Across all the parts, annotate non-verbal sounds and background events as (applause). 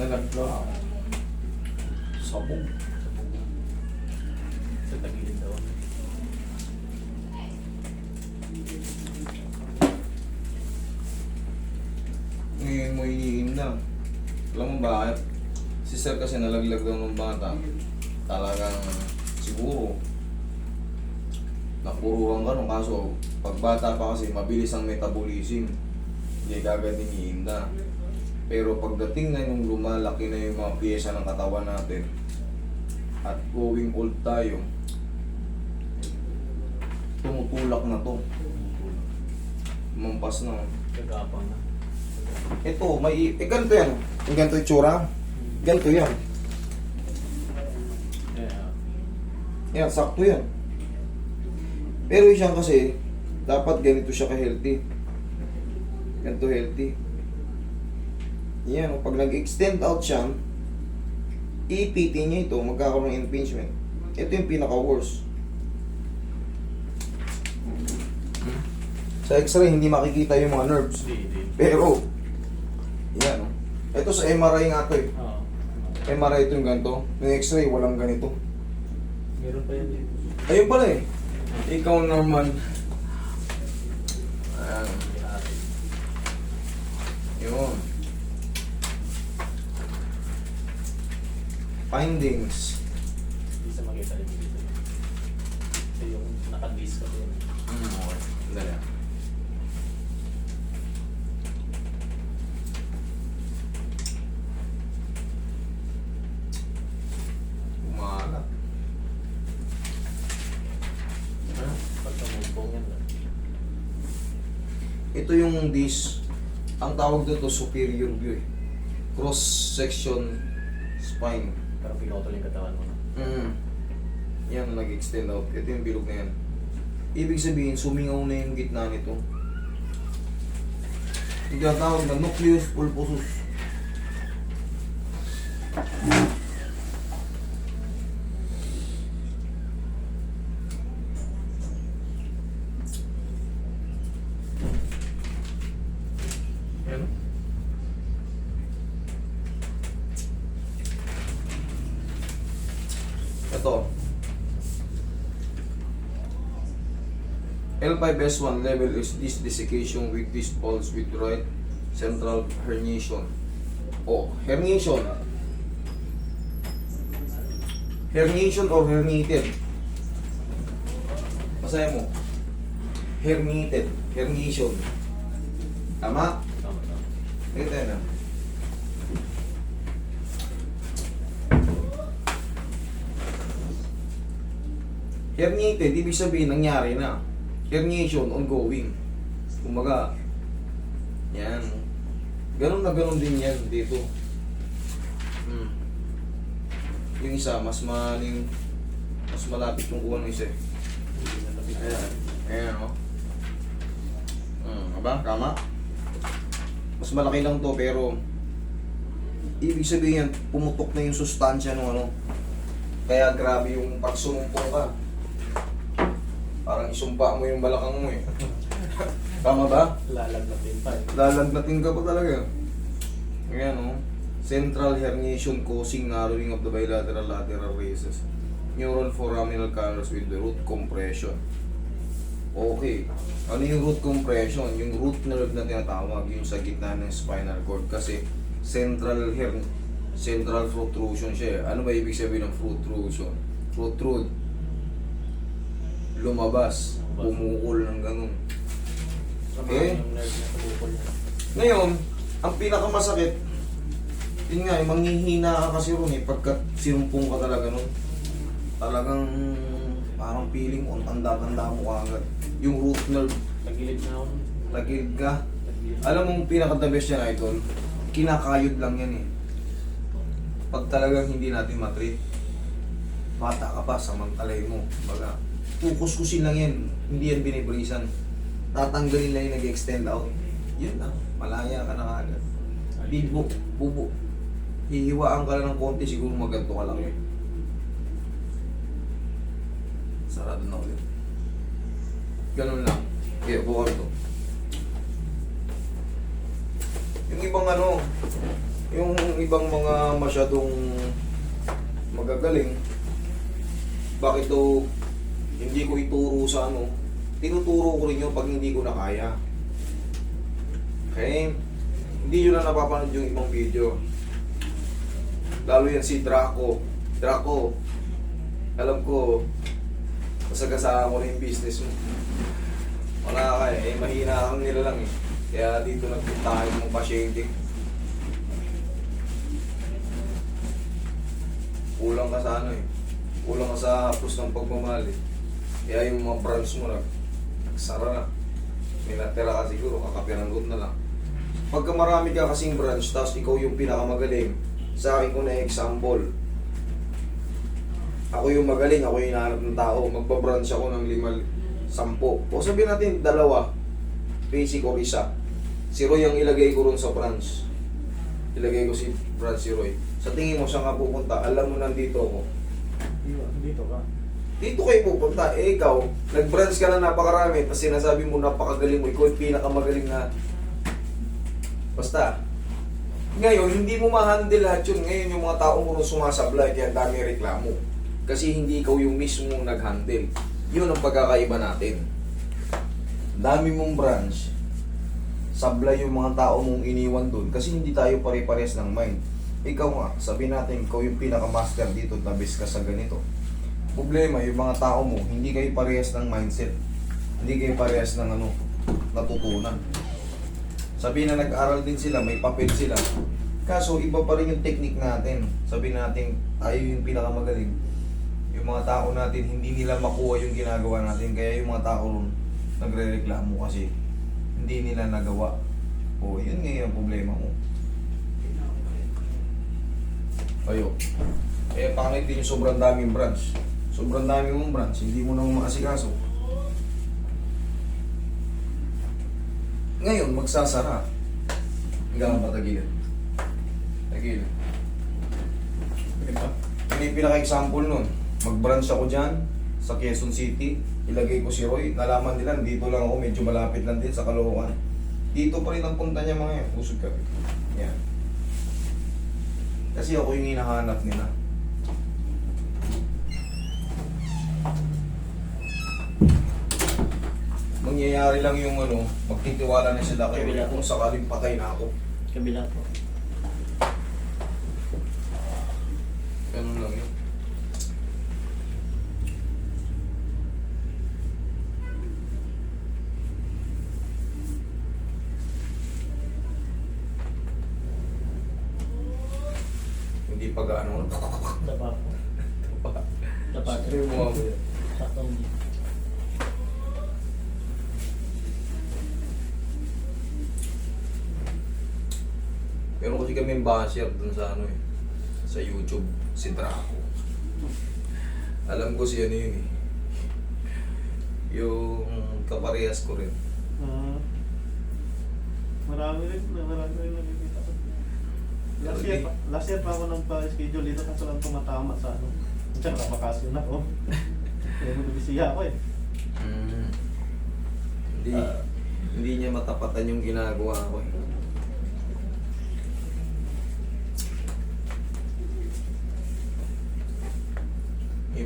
Nalaglag. Sabog. Sa tagilid daw. Ngayon mo iniin na. Alam mo bakit? Si sir kasi nalaglag daw ng bata. Talagang siguro napuruhan ka nung kaso pag bata pa kasi mabilis ang metabolism. Hindi kagad iniinda. Pero pagdating na yung lumalaki na yung mga piyesa ng katawan natin at going old tayo, tumutulak na to. Mampas na. Gagapang na. Ito, may... Eh, ganito yan. Yung ganito yung tsura. Ganito yan. Yeah. Yan, sakto yan. Pero siya kasi, dapat ganito siya ka-healthy. Ganito healthy. Yan, pag nag-extend out siya, ipitin niya ito, magkakaroon ng impingement. Ito yung pinaka-worst. Sa x-ray, hindi makikita yung mga nerves. Pero, yan, oh. Ito sa MRI nga to eh. MRI ito yung ganito. Yung x-ray, walang ganito. Meron pa yan dito. Ayun pala eh. Ikaw naman. Ayan. Yun. Findings. Hindi sa makita rin dito. Ito yung nakadis ka din. Hmm, okay. Dali. ah. Umalat. Ah, Pag tumumpong yan. Ito yung disc. Ang tawag dito superior view eh. Cross section spine. Parang pinotol yung katawan mo. Mm. Yan, nag-extend out. Ito yung bilog na yan. Ibig sabihin, sumingaw na yung gitna nito. Yung tinatawag na nucleus pulposus. Ito. L5S1 level is this desiccation with this pulse with right central herniation. O, herniation. Herniation or herniated. Masaya mo. Herniated. Herniation. Tama? Tama, tama. Ito Herniated, ibig sabihin nangyari na. Herniation, ongoing. Kumaga, yan. Ganon na ganon din yan dito. Hmm. Yung isa, mas maling, mas malapit yung kuha ng isa eh. Ayan. Ayan, o. Hmm, aba, tama? Mas malaki lang to, pero ibig sabihin yan, pumutok na yung sustansya ng ano. Kaya grabe yung pag sumumpong ka. Parang isumpa mo yung balakang mo eh. (laughs) Tama ba? Lalagnatin pa eh. Lalagnatin ka pa talaga. Ayan o. Central herniation causing narrowing of the bilateral lateral races. Neural foraminal canals with the root compression. Okay. Ano yung root compression? Yung root nerve na tinatawag, yung sa gitna ng spinal cord. Kasi central her central protrusion siya. eh. Ano ba ibig sabihin ng protrusion? Protrude. Lumabas. Bumukol ng ganun. Yung niya. Ngayon, ang pinakamasakit, yun nga, eh, manghihina ka kasi ron eh, pagka sinumpong ka talaga nun. Talagang parang feeling mo, ang tanda-tanda mo ka agad. Yung root nerve, Tagilid na ako. lagid ka. Tagilid. Alam mo, pinaka-the best yan, idol, kinakayod lang yan eh. Pag talagang hindi natin matreat, bata ka pa, samantalay mo. Baga, kukuskusin lang yan, hindi yan binibrisan. Tatanggalin lang yung nag-extend out. Yun lang, malaya ka na kagad. Bibo, bubo. Hihiwaan ka lang ng konti, siguro maganto ka lang. Sarado na ulit. Ganun lang. Kaya buka ito. Yung ibang ano, Yung ibang mga masyadong magagaling, bakit daw hindi ko ituro sa ano, tinuturo ko rin yun pag hindi ko na kaya. Okay? Hindi yun na napapanood yung ibang video. Lalo yan si Draco. Draco, alam ko, masagasaan ko na yung business mo. Wala ka eh, eh mahina kang nila lang eh. Kaya dito nagpunta kayo ng pasyente. Kulang ka sa ano eh. Kulang ka sa hapos ng pagmamahal eh. Kaya yung mga branch mo nag nagsara na. May natira ka siguro, kakapiranggot na lang. Pagka marami ka kasing branch, tapos ikaw yung pinakamagaling, sa akin ko na example. Ako yung magaling, ako yung hinahanap ng tao. Magpa-branch ako ng lima, sampo. O sabihin natin, dalawa. Basic or isa. Si Roy ang ilagay ko ron sa branch. Ilagay ko si branch si Roy. Sa tingin mo saan ka pupunta, alam mo nandito ako. Dito ka. Dito kayo pupunta. Eh ikaw, nag-branch ka na napakarami, tapos sinasabi mo napakagaling mo, ikaw yung pinakamagaling na... Basta. Ngayon, hindi mo ma-handle lahat yun. Ngayon, yung mga tao mo rin sumasablay, kaya dami reklamo. Kasi hindi ikaw yung mismo nag-handle. Yun ang pagkakaiba natin. Dami mong branch, sablay yung mga tao mong iniwan doon kasi hindi tayo pare-pares ng mind. Ikaw nga, sabi natin, ikaw yung pinaka-master dito, tabis ka sa ganito. Problema, yung mga tao mo, hindi kayo parehas ng mindset. Hindi kayo parehas ng ano, natutunan. Sabi na nag-aral din sila, may papel sila. Kaso, iba pa rin yung technique natin. Sabi natin, tayo yung pinakamagaling. Yung mga tao natin, hindi nila makuha yung ginagawa natin. Kaya yung mga tao ron, nagre-reklamo kasi hindi nila nagawa. O, yun nga yung problema mo. Ayo. Eh, pangit din yung sobrang daming branch. Sobrang dami mong branch, hindi mo na maasikaso. Ngayon, magsasara. Hanggang ba tagilid? Tagilid. Diba? Yun yung pinaka-example nun. Mag-branch ako dyan sa Quezon City. Ilagay ko si Roy. Nalaman nila, dito lang ako. Medyo malapit lang din sa Caloocan. Dito pa rin ang punta niya mga yan. Usog ka. Yan. Kasi ako yung hinahanap nila. Mangyayari lang yung ano, magtitiwala na sila kayo Kabila. kung sakaling patay na ako. Kabila po. Ganun lang yun. Hindi pa gaano. Dapa po. (laughs) Dapa. Sige mo ako. Saktong dito. Pero kasi kami basher dun sa ano eh. Sa YouTube, si Draco. Alam ko si ano yun eh. Yung kaparehas ko rin. Ah. marami rin, marami rin nakikita ko. Last year, pa, last year pa ako nang pa-schedule dito kaso lang tumatama sa ano. Tsaka bakasyon ako. (laughs) Kaya mo nabisiya ako eh. Mm. Hindi, Ah. hindi niya matapatan yung ginagawa ko eh.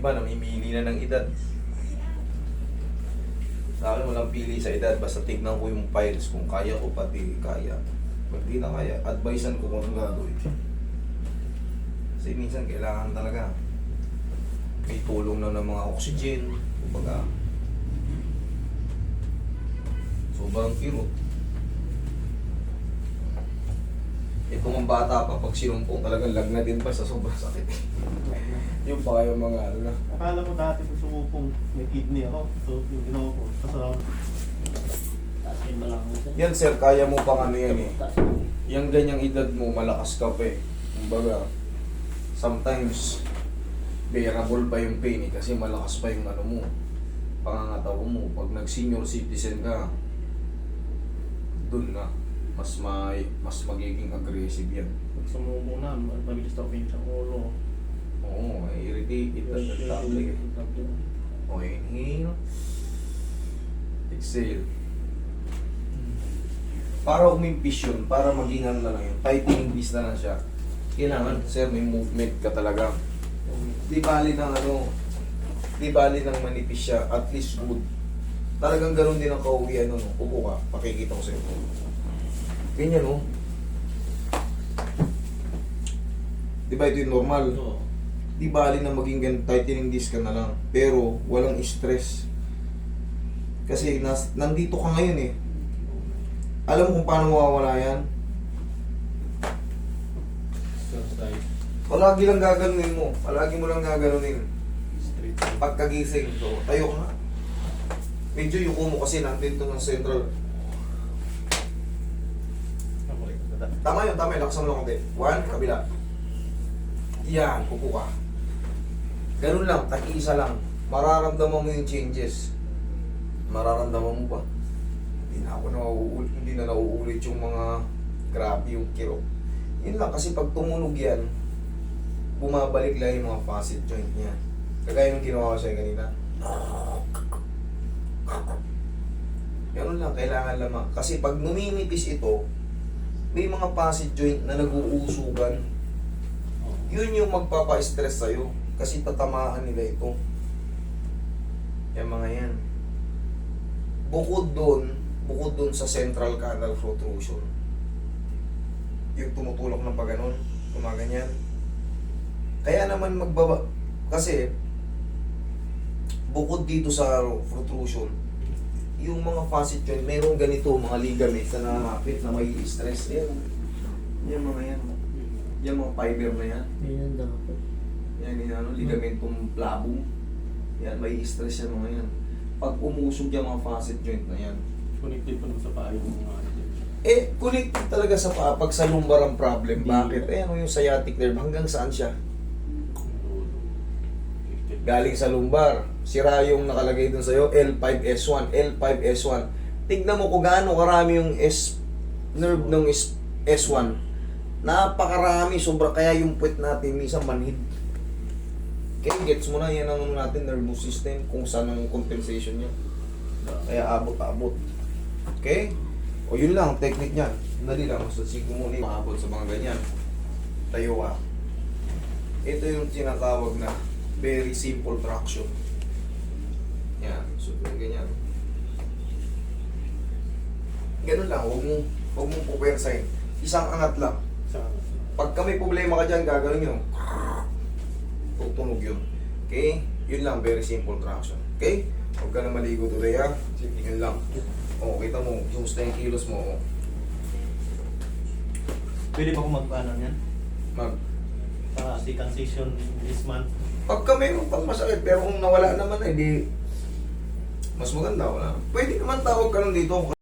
Iba, namimili na ng edad. Sa akin, walang pili sa edad. Basta tignan ko yung files kung kaya ko pati kaya. Pag di na kaya, advisean ko kung anong gagawin. Kasi minsan kailangan talaga. May tulong na ng mga oxygen. Kumbaga, sobrang kirot. Ito mga bata pa, pag sinumpong talagang lagnatin pa sa sobrang sakit. (laughs) yung pa yung mga ano na. Akala ko dati kung sumupong may kidney ako. So, yung ginawa ko. Mo. Yan sir, kaya mo pang ano yan eh. Yung ganyang edad mo, malakas ka pa eh. Kumbaga, sometimes, bearable pa yung pain eh, kasi malakas pa yung ano mo, pangangatawa mo. Pag nag-senior citizen ka, dun na, mas may mas magiging aggressive yan. Pag sumubo na, mabilis daw kayo sa ulo. Oo, may irritated at tablig eh. Okay, inhale. Exhale. para umimpis yun, para maging ano na lang yun, tightening bis na lang siya. Kailangan, sir, may movement ka talaga. Di bali ng ano, di bali ng manipis siya, at least good. Talagang ganun din ang kauwi, ano, no? upo ka, pakikita ko sa'yo. Ganyan, no? Di ba ito yung normal? Oo. Di bali na maging gan tightening disc ka na lang. Pero, walang stress. Kasi, nas, nandito ka ngayon eh. Alam mo kung paano mawawala yan? Palagi lang gaganunin mo. Palagi mo lang gaganunin. Pagkagising. So, tayo ka nga. Medyo yuko mo kasi nandito ng central. Ako rin. Dada. Tama yun, tama yun. Lakasan mo lang konti. One, kabila. Yan, upo ka. Ganun lang, tag-isa lang. Mararamdaman mo yung changes. Mararamdaman mo ba? Hindi na ako nauulit, hindi na nauulit yung mga grabe yung kirot. Yun lang, kasi pag tumunog yan, bumabalik lang yung mga facet joint niya. Kagaya ng ginawa ko sa'yo kanina. Ganun lang, kailangan lamang. Kasi pag numinipis ito, may mga facet joint na nag-uusugan. Yun yung magpapa-stress sa'yo. Kasi tatamaan nila ito. Yung mga yan. Bukod doon, bukod doon sa central canal protrusion. Yung tumutulok ng paganon, gumaganyan. Kaya naman magbaba, kasi bukod dito sa protrusion, yung mga facet joint, mayroong ganito, mga ligaments na nakakapit na may stress. Yan. Yan mga yan. Yan mga fiber na yan. Ayan dapat. Yan yung ano, ligamentong labong. Yan, may stress yan mga yan. Pag umusog yung mga facet joint na yan. Connected pa naman sa paa yung mga ano. Eh, connected talaga sa paa pag sa lumbar ang problem. Bakit? Eh, ano yung sciatic nerve? Hanggang saan siya? Connected. Galing sa lumbar. Sira yung nakalagay dun sa'yo, L5S1, L5S1. Tignan mo kung gaano karami yung S nerve ng S, S1. Napakarami, sobra. Kaya yung puwet natin, minsan manhid. Kaya gets mo na yan ang ano natin, nervous system, kung saan ang compensation niya. Kaya abot-abot. Okay? O yun lang, ang technique niyan. Dali lang, sa sigo mo ni maabot sa mga ganyan. Tayo ka. Ito yung tinatawag na very simple traction. Yan, so yung ganyan. Ganun lang, huwag mong, huwag mong pupersahin. Isang angat lang. Sa Pag may problema ka dyan, gagawin yun. Tutunog yun. Okay? Yun lang, very simple traction. Okay? Huwag ka na maligo today ha. Yun lang. O, kita mo, kumusta yung kilos mo. oh. Pwede ba akong magpaano yan? Mag, Para circumcision this month. pagka mayroon pang masakit, pero kung nawala naman, eh, di, mas maganda, wala. Pwede naman tawag ka lang dito.